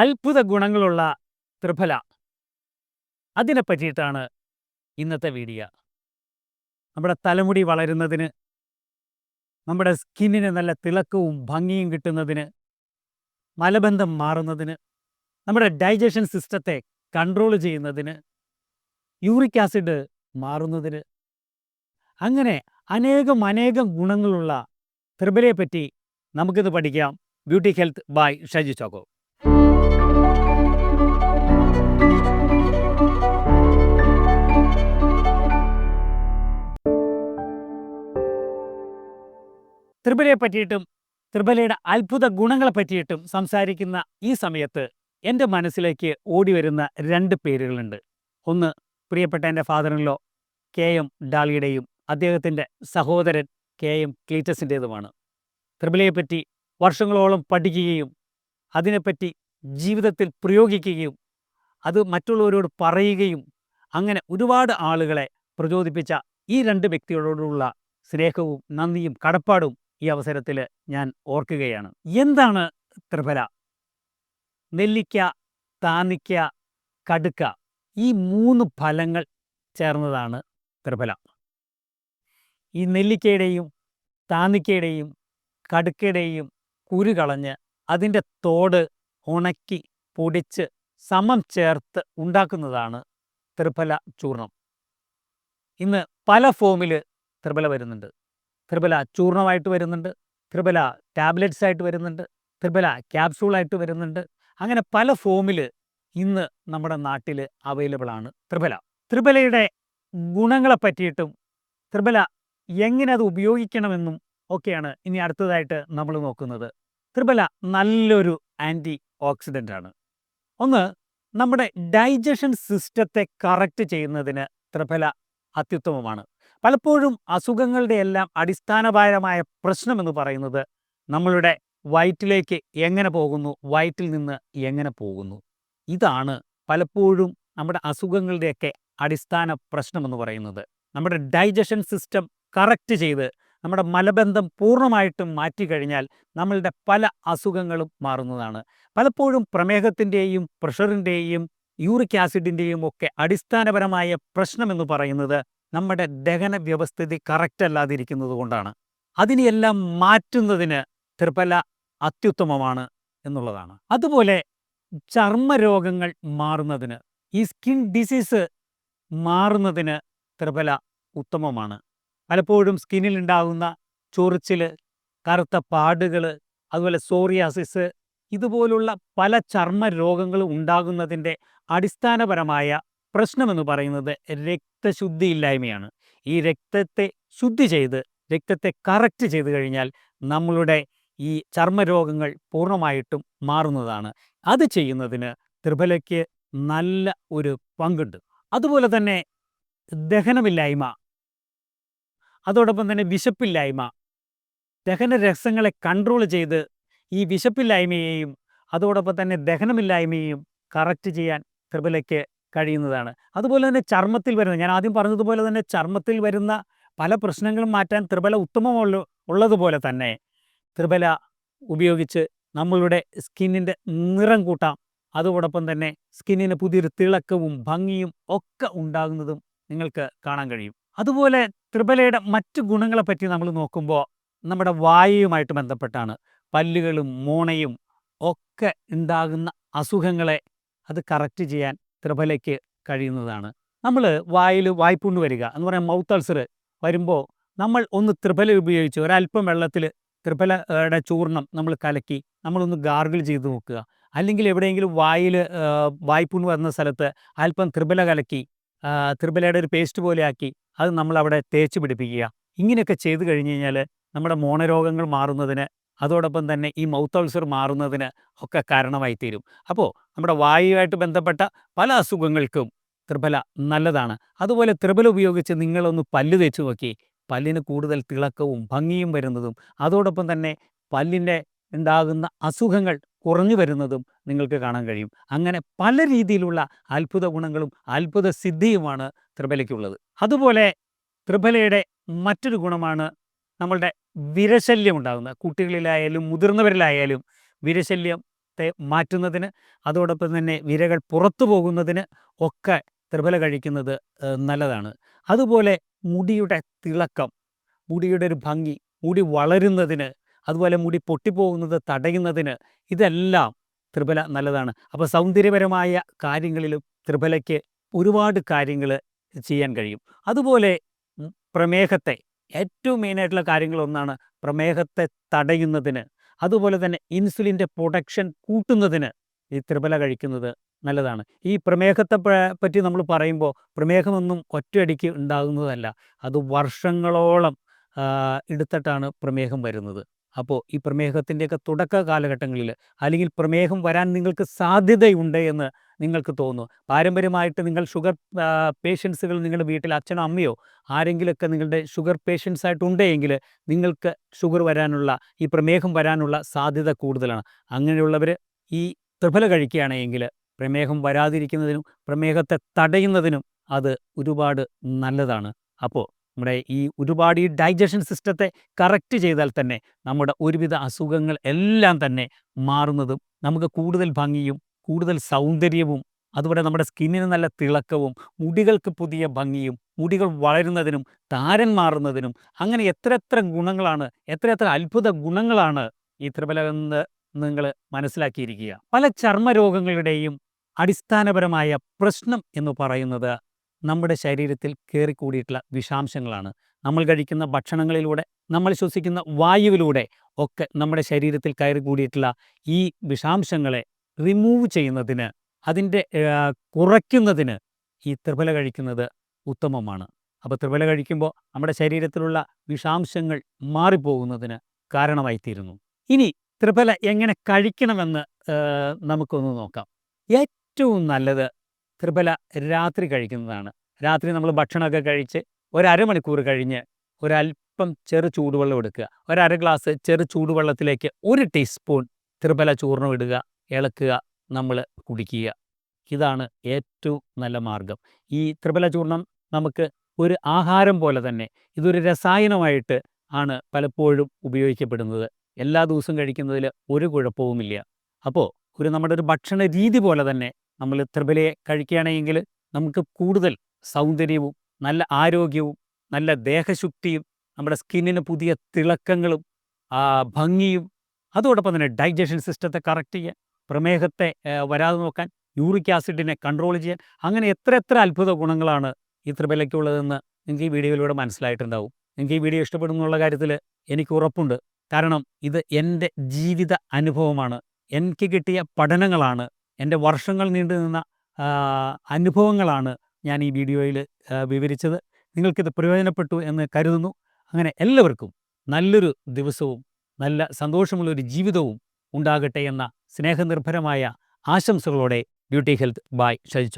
അത്ഭുത ഗുണങ്ങളുള്ള ത്രിഫല. അതിനെ പറ്റിയിട്ടാണ് ഇന്നത്തെ വീഡിയോ. നമ്മുടെ തലമുടി വളരുന്നതിന് നമ്മുടെ സ്കിന്നിന് നല്ല തിളക്കവും ഭംഗിയും കിട്ടുന്നതിന് മലബന്ധം മാറുന്നതിന് നമ്മുടെ ഡൈജഷൻ സിസ്റ്റത്തെ കൺട്രോൾ ചെയ്യുന്നതിന് യൂറിക് ആസിഡ് മാറുന്നതിന് അങ്ങനെ അനേകം അനേകം ഗുണങ്ങളുള്ള ത്രിഫലയെപ്പറ്റി പറ്റി നമുക്കിത് പഠിക്കാം. Beauty health by Shaji Choko. ത്രിബലയെ പറ്റിയിട്ടും ത്രിബലയുടെ അത്ഭുത ഗുണങ്ങളെ പറ്റിയിട്ടും സംസാരിക്കുന്ന ഈ സമയത്ത് എന്റെ മനസ്സിലേക്ക് ഓടി വരുന്ന രണ്ട് പേരുകളുണ്ട്. ഒന്ന് പ്രിയപ്പെട്ട എന്റെ ഫാദറിനിലോ കെ എം ഡാളിയുടെയും അദ്ദേഹത്തിന്റെ സഹോദരൻ കെ എം ക്ലീറ്റസിന്റേതുമാണ്. ത്രിപുലയെപ്പറ്റി വർഷങ്ങളോളം പഠിക്കുകയും അതിനെപ്പറ്റി ജീവിതത്തിൽ പ്രയോഗിക്കുകയും അത് മറ്റുള്ളവരോട് പറയുകയും അങ്ങനെ ഒരുപാട് ആളുകളെ പ്രചോദിപ്പിച്ച ഈ രണ്ട് വ്യക്തികളോടുള്ള സ്നേഹവും നന്ദിയും കടപ്പാടും ഈ അവസരത്തിൽ ഞാൻ ഓർക്കുകയാണ്. എന്താണ് ത്രിഫല? നെല്ലിക്ക താന്നിക്ക കടുക്ക ഈ മൂന്ന് ഫലങ്ങൾ ചേർന്നതാണ് ത്രിഫല. ഈ നെല്ലിക്കയുടെയും താന്നിക്കയുടെയും കടുക്കയുടെയും കുരു കളഞ്ഞ് അതിന്റെ തോട് ഉണക്കി പൊടിച്ച് സമം ചേർത്ത് ഉണ്ടാക്കുന്നതാണ് ത്രിഫല ചൂർണം ഇന്ന് പല ഫോമിൽ ത്രിഫല വരുന്നുണ്ട്. ത്രിഫല ചൂർണമായിട്ട് വരുന്നുണ്ട്. ത്രിബല ടാബ്ലറ്റ്സ് ആയിട്ട് വരുന്നുണ്ട്. ത്രിബല ക്യാപ്സൂളായിട്ട് വരുന്നുണ്ട്. അങ്ങനെ പല ഫോമിൽ ഇന്ന് നമ്മുടെ നാട്ടിൽ അവൈലബിൾ ആണ് ത്രിബല ത്രിബലയുടെ ഗുണങ്ങളെ പറ്റിയിട്ടും ത്രിബല എങ്ങനെ അത് ഉപയോഗിക്കണമെന്നും ഒക്കെയാണ് ഇനി അടുത്തതായിട്ട് നമ്മൾ നോക്കുന്നത്. ത്രിബല നല്ലൊരു ആന്റി ഓക്സിഡന്റ് ആണ്. ഒന്ന് നമ്മുടെ ഡൈജഷൻ സിസ്റ്റത്തെ കറക്റ്റ് ചെയ്യുന്നതിന് ത്രിഫല അത്യുത്തമമാണ്. പലപ്പോഴും അസുഖങ്ങളുടെ എല്ലാം അടിസ്ഥാനപരമായ പ്രശ്നമെന്ന് പറയുന്നത് നമ്മളുടെ വയറ്റിലേക്ക് എങ്ങനെ പോകുന്നു വയറ്റിൽ നിന്ന് എങ്ങനെ പോകുന്നു. ഇതാണ് പലപ്പോഴും നമ്മുടെ അസുഖങ്ങളുടെയൊക്കെ അടിസ്ഥാന പ്രശ്നമെന്ന് പറയുന്നത്. നമ്മുടെ ഡൈജഷൻ സിസ്റ്റം കറക്റ്റ് ചെയ്ത് നമ്മുടെ മലബന്ധം പൂർണമായിട്ടും മാറ്റിക്കഴിഞ്ഞാൽ നമ്മളുടെ പല അസുഖങ്ങളും മാറുന്നതാണ്. പലപ്പോഴും പ്രമേഹത്തിന്റെയും പ്രഷറിന്റെയും യൂറിക് ആസിഡിന്റെയും ഒക്കെ അടിസ്ഥാനപരമായ പ്രശ്നമെന്ന് പറയുന്നത് നമ്മുടെ ദഹന വ്യവസ്ഥിതി കറക്റ്റ് അല്ലാതിരിക്കുന്നത് കൊണ്ടാണ്. അതിനെയെല്ലാം മാറ്റുന്നതിന് തൃപ്പല അത്യുത്തമമാണ് എന്നുള്ളതാണ്. അതുപോലെ ചർമ്മരോഗങ്ങൾ മാറുന്നതിന് ഈ സ്കിൻ ഡിസീസ് മാറുന്നതിന് ത്രിപല ഉത്തമമാണ്. പലപ്പോഴും സ്കിന്നിൽ ഉണ്ടാകുന്ന ചൊറിച്ചിൽ കറുത്ത പാടുകൾ അതുപോലെ സോറിയാസിസ് ഇതുപോലുള്ള പല ചർമ്മ രോഗങ്ങളും ഉണ്ടാകുന്നതിന്റെ അടിസ്ഥാനപരമായ പ്രശ്നമെന്ന് പറയുന്നത് രക്തശുദ്ധിയില്ലായ്മയാണ്. ഈ രക്തത്തെ ശുദ്ധി ചെയ്ത് രക്തത്തെ കറക്റ്റ് ചെയ്ത് കഴിഞ്ഞാൽ നമ്മളുടെ ഈ ചർമ്മരോഗങ്ങൾ പൂർണമായിട്ടും മാറുന്നതാണ്. അത് ചെയ്യുന്നതിന് ത്രിഫലയ്ക്ക് നല്ല ഒരു പങ്കുണ്ട്. അതുപോലെ തന്നെ ദഹനമില്ലായ്മ അതോടൊപ്പം തന്നെ വിശപ്പില്ലായ്മ. ദഹന രസങ്ങളെ കൺട്രോൾ ചെയ്ത് ഈ വിശപ്പില്ലായ്മയെയും അതോടൊപ്പം തന്നെ ദഹനമില്ലായ്മയെയും കറക്റ്റ് ചെയ്യാൻ ത്രിബലയ്ക്ക് കഴിയുന്നതാണ്. അതുപോലെ തന്നെ ചർമ്മത്തിൽ വരുന്ന ഞാൻ ആദ്യം പറഞ്ഞതുപോലെ തന്നെ ചർമ്മത്തിൽ വരുന്ന പല പ്രശ്നങ്ങളും മാറ്റാൻ ത്രിബല ഉത്തമമുള്ള ഉള്ളതുപോലെ തന്നെ ത്രിബല ഉപയോഗിച്ച് നമ്മളുടെ സ്കിന്നിന്റെ നിറം കൂട്ടാം. അതോടൊപ്പം തന്നെ സ്കിന്നിന് പുതിയൊരു തിളക്കവും ഭംഗിയും ഒക്കെ ഉണ്ടാകുന്നതും നിങ്ങൾക്ക് കാണാൻ കഴിയും. അതുപോലെ ത്രിബലയുടെ മറ്റു ഗുണങ്ങളെപ്പറ്റി നമ്മൾ നോക്കുമ്പോൾ നമ്മുടെ വായുവുമായിട്ട് ബന്ധപ്പെട്ടാണ്. പല്ലുകളും മോണയും ഒക്കെ ഉണ്ടാകുന്ന അസുഖങ്ങളെ അത് കറക്റ്റ് ചെയ്യാൻ ത്രിബലയ്ക്ക് കഴിയുന്നതാണ്. നമ്മൾ വായിൽ വായ്പുണ്ട് വരിക എന്ന് പറയാൻ മൗത്ത് അൾസർ വരുമ്പോൾ നമ്മൾ ഒന്ന് ത്രിഫല ഉപയോഗിച്ച് ഒരല്പം വെള്ളത്തിൽ ത്രിഫലയുടെ ചൂർണം നമ്മൾ കലക്കി നമ്മളൊന്ന് ഗാർഗിൾ ചെയ്ത് നോക്കുക. അല്ലെങ്കിൽ എവിടെയെങ്കിലും വായിൽ വായ്പുണ്ട് വരുന്ന സ്ഥലത്ത് അല്പം ത്രിഫല കലക്കി ത്രിഫലയുടെ ഒരു പേസ്റ്റ് പോലെ ആക്കി അത് നമ്മളവിടെ തേച്ച് പിടിപ്പിക്കുക. ഇങ്ങനെയൊക്കെ ചെയ്തു കഴിഞ്ഞ് കഴിഞ്ഞാൽ നമ്മുടെ മോണരോഗങ്ങൾ മാറുന്നതിന് അതോടൊപ്പം തന്നെ ഈ മൗത്ത് അൾസർ മാറുന്നതിന് ഒക്കെ കാരണമായി തീരും അപ്പോൾ നമ്മുടെ വായുവായിട്ട് ബന്ധപ്പെട്ട പല അസുഖങ്ങൾക്കും ത്രിബല നല്ലതാണ്. അതുപോലെ ത്രിബല ഉപയോഗിച്ച് നിങ്ങളൊന്ന് പല്ല് തേച്ച് നോക്കി. പല്ലിന് കൂടുതൽ തിളക്കവും ഭംഗിയും വരുന്നതും അതോടൊപ്പം തന്നെ പല്ലിന്റെ ഉണ്ടാകുന്ന അസുഖങ്ങൾ കുറഞ്ഞു വരുന്നതും നിങ്ങൾക്ക് കാണാൻ കഴിയും. അങ്ങനെ പല രീതിയിലുള്ള അത്ഭുത ഗുണങ്ങളും അത്ഭുത സിദ്ധിയുമാണ് ത്രിബലയ്ക്കുള്ളത് അതുപോലെ ത്രിബലയുടെ മറ്റൊരു ഗുണമാണ് നമ്മളുടെ വിരശല്യം ഉണ്ടാകുന്നത് കുട്ടികളിലായാലും മുതിർന്നവരിലായാലും വിരശല്യത്തെ മാറ്റുന്നതിന് അതോടൊപ്പം തന്നെ വിരകൾ പുറത്തു പോകുന്നതിന് ഒക്കെ ത്രിഫല കഴിക്കുന്നത് നല്ലതാണ്. അതുപോലെ മുടിയുടെ തിളക്കം മുടിയുടെ ഒരു ഭംഗി മുടി വളരുന്നതിന് അതുപോലെ മുടി പൊട്ടിപ്പോകുന്നത് തടയുന്നതിന് ഇതെല്ലാം ത്രിഫല നല്ലതാണ്. അപ്പോൾ സൗന്ദര്യപരമായ കാര്യങ്ങളിലും ത്രിഫലയ്ക്ക് ഒരുപാട് കാര്യങ്ങൾ ചെയ്യാൻ കഴിയും. അതുപോലെ പ്രമേഹത്തെ ഏറ്റവും മെയിനായിട്ടുള്ള കാര്യങ്ങളൊന്നാണ് പ്രമേഹത്തെ തടയുന്നതിന്. അതുപോലെ തന്നെ ഇൻസുലിന്റെ പ്രൊഡക്ഷൻ കൂട്ടുന്നതിന് ഈ ത്രിഫല കഴിക്കുന്നത് നല്ലതാണ്. ഈ പ്രമേഹത്തെ പറ്റി നമ്മൾ പറയുമ്പോൾ പ്രമേഹമൊന്നും ഒറ്റയടിക്ക് ഉണ്ടാകുന്നതല്ല. അത് വർഷങ്ങളോളം എടുത്തിട്ടാണ് പ്രമേഹം വരുന്നത്. അപ്പോൾ ഈ പ്രമേഹത്തിന്റെയൊക്കെ തുടക്ക കാലഘട്ടങ്ങളിൽ അല്ലെങ്കിൽ പ്രമേഹം വരാൻ നിങ്ങൾക്ക് സാധ്യതയുണ്ട് എന്ന് നിങ്ങൾക്ക് തോന്നുന്നു. പാരമ്പര്യമായിട്ട് നിങ്ങൾ ഷുഗർ പേഷ്യൻസുകൾ നിങ്ങളുടെ വീട്ടിൽ അച്ഛനോ അമ്മയോ ആരെങ്കിലുമൊക്കെ നിങ്ങളുടെ ഷുഗർ പേഷ്യൻസ് നിങ്ങൾക്ക് ഷുഗർ വരാനുള്ള ഈ പ്രമേഹം വരാനുള്ള സാധ്യത കൂടുതലാണ്. അങ്ങനെയുള്ളവർ ഈ ത്രിഫല കഴിക്കുകയാണെങ്കിൽ പ്രമേഹം വരാതിരിക്കുന്നതിനും പ്രമേഹത്തെ തടയുന്നതിനും അത് ഒരുപാട് നല്ലതാണ്. അപ്പോൾ നമ്മുടെ ഈ ഒരുപാട് ഈ ഡൈജഷൻ സിസ്റ്റത്തെ കറക്റ്റ് ചെയ്താൽ തന്നെ നമ്മുടെ ഒരുവിധ അസുഖങ്ങൾ എല്ലാം തന്നെ മാറുന്നതും നമുക്ക് കൂടുതൽ ഭംഗിയും കൂടുതൽ സൗന്ദര്യവും അതുപോലെ നമ്മുടെ സ്കിന്നിന് നല്ല തിളക്കവും മുടികൾക്ക് പുതിയ ഭംഗിയും മുടികൾ വളരുന്നതിനും താരൻ മാറുന്നതിനും അങ്ങനെ എത്ര എത്ര ഗുണങ്ങളാണ് എത്ര എത്ര അത്ഭുത ഗുണങ്ങളാണ് ഈ ത്രിഫല എന്ന് നിങ്ങൾ മനസ്സിലാക്കിയിരിക്കുക. പല ചർമ്മരോഗങ്ങളുടെയും അടിസ്ഥാനപരമായ പ്രശ്നം എന്ന് പറയുന്നത് നമ്മുടെ ശരീരത്തിൽ കയറിക്കൂടിയിട്ടുള്ള വിഷാംശങ്ങളാണ്. നമ്മൾ കഴിക്കുന്ന ഭക്ഷണങ്ങളിലൂടെ നമ്മൾ ശ്വസിക്കുന്ന വായുവിലൂടെ ഒക്കെ നമ്മുടെ ശരീരത്തിൽ കയറി കൂടിയിട്ടുള്ള ഈ വിഷാംശങ്ങളെ റിമൂവ് ചെയ്യുന്നതിന് അതിന്റെ കുറയ്ക്കുന്നതിന് ഈ ത്രിഫല കഴിക്കുന്നത് ഉത്തമമാണ്. അപ്പോൾ ത്രിഫല കഴിക്കുമ്പോൾ നമ്മുടെ ശരീരത്തിലുള്ള വിഷാംശങ്ങൾ മാറിപ്പോകുന്നതിന് കാരണമായിത്തീരുന്നു. ഇനി ത്രിഫല എങ്ങനെ കഴിക്കണമെന്ന് നമുക്കൊന്ന് നോക്കാം. ഏറ്റവും നല്ലത് ത്രിഫല രാത്രി കഴിക്കുന്നതാണ്. രാത്രി നമ്മൾ ഭക്ഷണമൊക്കെ കഴിച്ച് ഒരമണിക്കൂർ കഴിഞ്ഞ് ഒരല്പം ചെറു ചൂടുവെള്ളം എടുക്കുക. ഒരര ഗ്ലാസ് ചെറു ചൂടുവെള്ളത്തിലേക്ക് ഒരു ടീസ്പൂൺ ത്രിഫല ചൂർണം ഇടുക. ഇളക്കുക നമ്മൾ കുടിക്കുക. ഇതാണ് ഏറ്റവും നല്ല മാർഗം ഈ ത്രിപല ചൂർണം നമുക്ക് ഒരു ആഹാരം പോലെ തന്നെ ഇതൊരു രസായനമായിട്ട് ആണ് പലപ്പോഴും ഉപയോഗിക്കപ്പെടുന്നത്. എല്ലാ ദിവസവും കഴിക്കുന്നതിൽ ഒരു കുഴപ്പവുമില്ല. അപ്പോൾ ഒരു നമ്മുടെ ഒരു ഭക്ഷണ രീതി പോലെ തന്നെ നമ്മൾ ത്രിപലയെ കഴിക്കുകയാണെങ്കിൽ നമുക്ക് കൂടുതൽ സൗന്ദര്യവും നല്ല ആരോഗ്യവും നല്ല ദേഹശുക്തിയും നമ്മുടെ സ്കിന്നിന് പുതിയ തിളക്കങ്ങളും ഭംഗിയും അതോടൊപ്പം തന്നെ ഡൈജഷൻ സിസ്റ്റത്തെ കറക്റ്റ് ചെയ്യാൻ പ്രമേഹത്തെ വരാതെ നോക്കാൻ യൂറിക് ആസിഡിനെ കൺട്രോൾ ചെയ്യാൻ അങ്ങനെ എത്ര എത്ര അത്ഭുത ഗുണങ്ങളാണ് ഈ ത്രിബലയ്ക്കുള്ളതെന്ന് നിങ്ങൾക്ക് ഈ വീഡിയോയിലൂടെ മനസ്സിലായിട്ടുണ്ടാവും. നിങ്ങൾക്ക് ഈ വീഡിയോ ഇഷ്ടപ്പെടുന്നുള്ള കാര്യത്തിൽ എനിക്ക് ഉറപ്പുണ്ട്. കാരണം ഇത് എന്റെ ജീവിത അനുഭവമാണ്. എനിക്ക് കിട്ടിയ പഠനങ്ങളാണ്. എന്റെ വർഷങ്ങൾ നീണ്ടു നിന്ന അനുഭവങ്ങളാണ് ഞാൻ ഈ വീഡിയോയിൽ വിവരിച്ചത്. നിങ്ങൾക്കിത് പ്രയോജനപ്പെട്ടു എന്ന് കരുതുന്നു. അങ്ങനെ എല്ലാവർക്കും നല്ലൊരു ദിവസവും നല്ല സന്തോഷമുള്ളൊരു ജീവിതവും ഉണ്ടാകട്ടെ എന്ന സ്നേഹനിർഭരമായ ആശംസകളോടെ ബ്യൂട്ടി ഹെൽത്ത് ബൈ ഷജി